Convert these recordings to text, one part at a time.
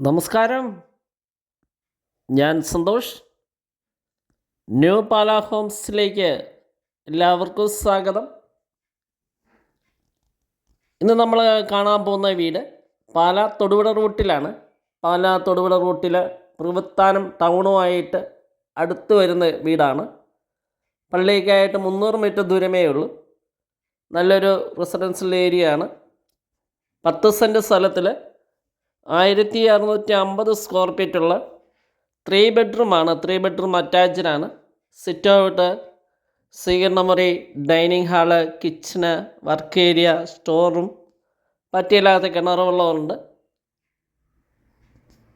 നമസ്കാരം. ഞാൻ സന്തോഷ്. ന്യൂ പാല ഹോംസിലേക്ക് എല്ലാവർക്കും സ്വാഗതം. ഇന്ന് നമ്മൾ കാണാൻ പോകുന്ന വീട് പാല തൊടുപുഴ റൂട്ടിലാണ്. പാല തൊടുപുഴ റൂട്ടിൽ പ്രവൃത്താനം ടൗണുമായിട്ട് അടുത്ത് വരുന്ന വീടാണ്. പള്ളിക്കായിട്ട് മുന്നൂറ് മീറ്റർ ദൂരമേ ഉള്ളൂ. നല്ലൊരു റെസിഡൻഷ്യൽ ഏരിയ ആണ് പത്ത് സെന്റ് സ്ഥലത്തിൽ ആയിരത്തി അറുന്നൂറ്റി അമ്പത് സ്ക്വയർ ഫീറ്റുള്ള ത്രീ ബെഡ്റൂമാണ് ത്രീ ബെഡ്റൂം അറ്റാച്ച്ഡാണ് സിറ്റ് ഔട്ട് സ്വീകരണ മുറി dining hall kitchen work area store room പറ്റിയില്ലാത്ത കിണർ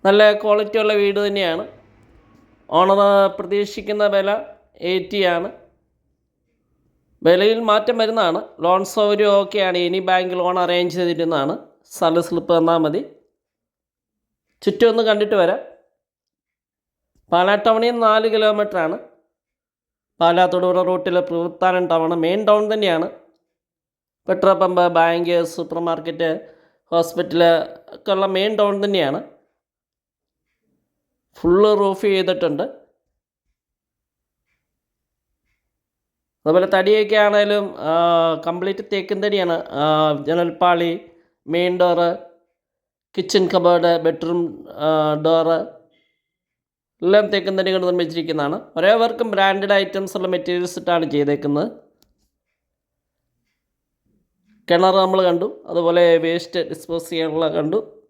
നല്ല ക്വാളിറ്റി ഉള്ള വീട് തന്നെയാണ്. ഓണർ പ്രതീക്ഷിക്കുന്ന വില എയ്റ്റി ആണ്. വിലയിൽ മാറ്റം വരുന്നതാണ്. ലോൺ സൗകര്യം ഓക്കെയാണ് ഇനി ബാങ്ക് ലോൺ അറേഞ്ച് ചെയ്തിരുന്നതാണ്. സ്ഥല സ്ലിപ്പ് തന്നാൽ മതി. ചുറ്റും ഒന്ന് കണ്ടിട്ട് വരാം. പാലാ ടൗണിൽ നിന്ന് നാല് കിലോമീറ്ററാണ് പാലാ തൊടുപുഴ റൂട്ടിലെ പ്രവൃത്താനം ടൗൺ മെയിൻ ടൗൺ തന്നെയാണ്. Petrol pump bank super market hospital ഒക്കെ ഉള്ള മെയിൻ ടൗൺ തന്നെയാണ്. ഫുള്ള് റൂഫ് ചെയ്തിട്ടുണ്ട്. അതുപോലെ തടിയൊക്കെ ആണെങ്കിലും കംപ്ലീറ്റ് തേക്കും തടിയാണ്. ജനൽപ്പാളി main door kitchen cupboard bedroom door എല്ലാം തേക്കും തന്നെ കൊണ്ട് നിർമ്മിച്ചിരിക്കുന്നതാണ്. ഒരേ വർക്കും ബ്രാൻഡഡ് ഐറ്റംസ് ഉള്ള മെറ്റീരിയൽസ് ഇട്ടാണ് ചെയ്തേക്കുന്നത്. കിണർ നമ്മൾ കണ്ടു. അതുപോലെ വേസ്റ്റ് ഡിസ്പോസ് ചെയ്യാനുള്ള കണ്ടു.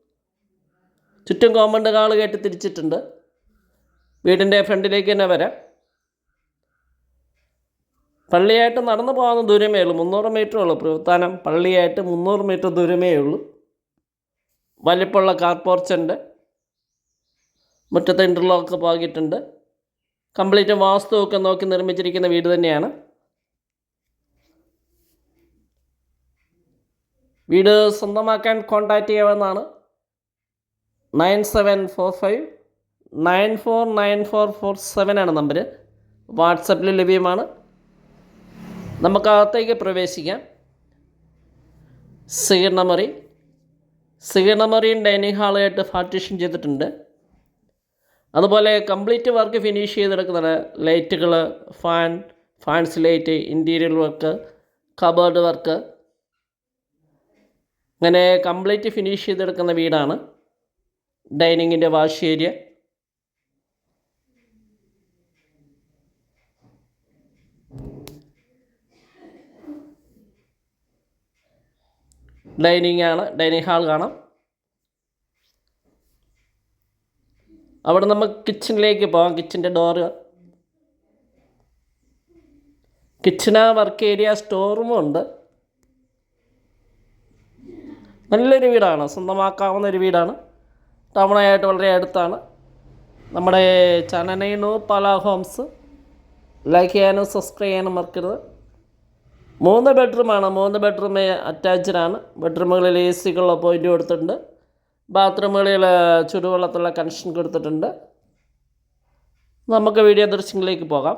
ചുറ്റും കോമ്പൗണ്ട് കാൾ കയറ്റി തിരിച്ചിട്ടുണ്ട്. വീടിന്റെ ഫ്രണ്ടിലേക്ക് തന്നെ വരാം. പള്ളിയായിട്ട് നടന്നു പോകാവുന്ന ദൂരമേ ഉള്ളൂ. മുന്നൂറ് മീറ്ററേ ഉള്ളൂ. പ്രവൃത്താനം പള്ളിയായിട്ട് മുന്നൂറ് മീറ്റർ ദൂരമേ ഉള്ളൂ. വലിപ്പമുള്ള കാർ പോർച്ചുണ്ട് മുറ്റത്ത് ഇന്റർലോക്ക് പോകിയിട്ടുണ്ട് കംപ്ലീറ്റ് വാസ്തുവൊക്കെ നോക്കി നിർമ്മിച്ചിരിക്കുന്ന വീട് തന്നെയാണ്. വീട് സ്വന്തമാക്കാൻ കോൺടാക്റ്റ് ചെയ്യാവുന്നതാണ്. Nine seven four five nine four nine four four seven ആണ് നമ്പർ വാട്സപ്പിൽ ലഭ്യമാണ്. നമുക്കകത്തേക്ക് പ്രവേശിക്കാം. സ്വീകരണമുറി സ്വീകരണമുറിയും ഡൈനിങ് ഹാളായിട്ട് പാർട്ടീഷൻ ചെയ്തിട്ടുണ്ട്. അതുപോലെ കംപ്ലീറ്റ് വർക്ക് ഫിനിഷ് ചെയ്തെടുക്കുന്നതാണ് ലൈറ്റുകൾ fan fans light interior work cupboard work. അങ്ങനെ കംപ്ലീറ്റ് ഫിനിഷ് ചെയ്തെടുക്കുന്ന വീടാണ് ഡൈനിങ്ങിന്റെ വാഷ് ഏരിയ. ഡൈനിങ് ആണ് ഡൈനിങ് ഹാൾ കാണാം. അവിടെ നമുക്ക് കിച്ചണിലേക്ക് പോകാം കിച്ചന്റെ door kitchen work area store റൂമും ഉണ്ട്. നല്ലൊരു വീടാണ്. സ്വന്തമാക്കാവുന്ന ഒരു വീടാണ്. ടൗണായിട്ട് വളരെ അടുത്താണ്. നമ്മുടെ ചനനൈനു പല ഹോംസ് ലൈക്ക് ചെയ്യാനും സബ്സ്ക്രൈബ് ചെയ്യാനും മറക്കരുത്. മൂന്ന് ബെഡ്റൂമാണ്. മൂന്ന് ബെഡ്റൂം അറ്റാച്ച്ഡാണ്. ബെഡ്റൂമുകളിൽ എ സിക്കുള്ള പോയിന്റ് കൊടുത്തിട്ടുണ്ട്. ബാത്റൂമുകളിൽ ചുടുവെള്ളത്തുള്ള കണക്ഷൻ കൊടുത്തിട്ടുണ്ട്. നമുക്ക് വീഡിയോ ദൃശ്യങ്ങളിലേക്ക് പോകാം.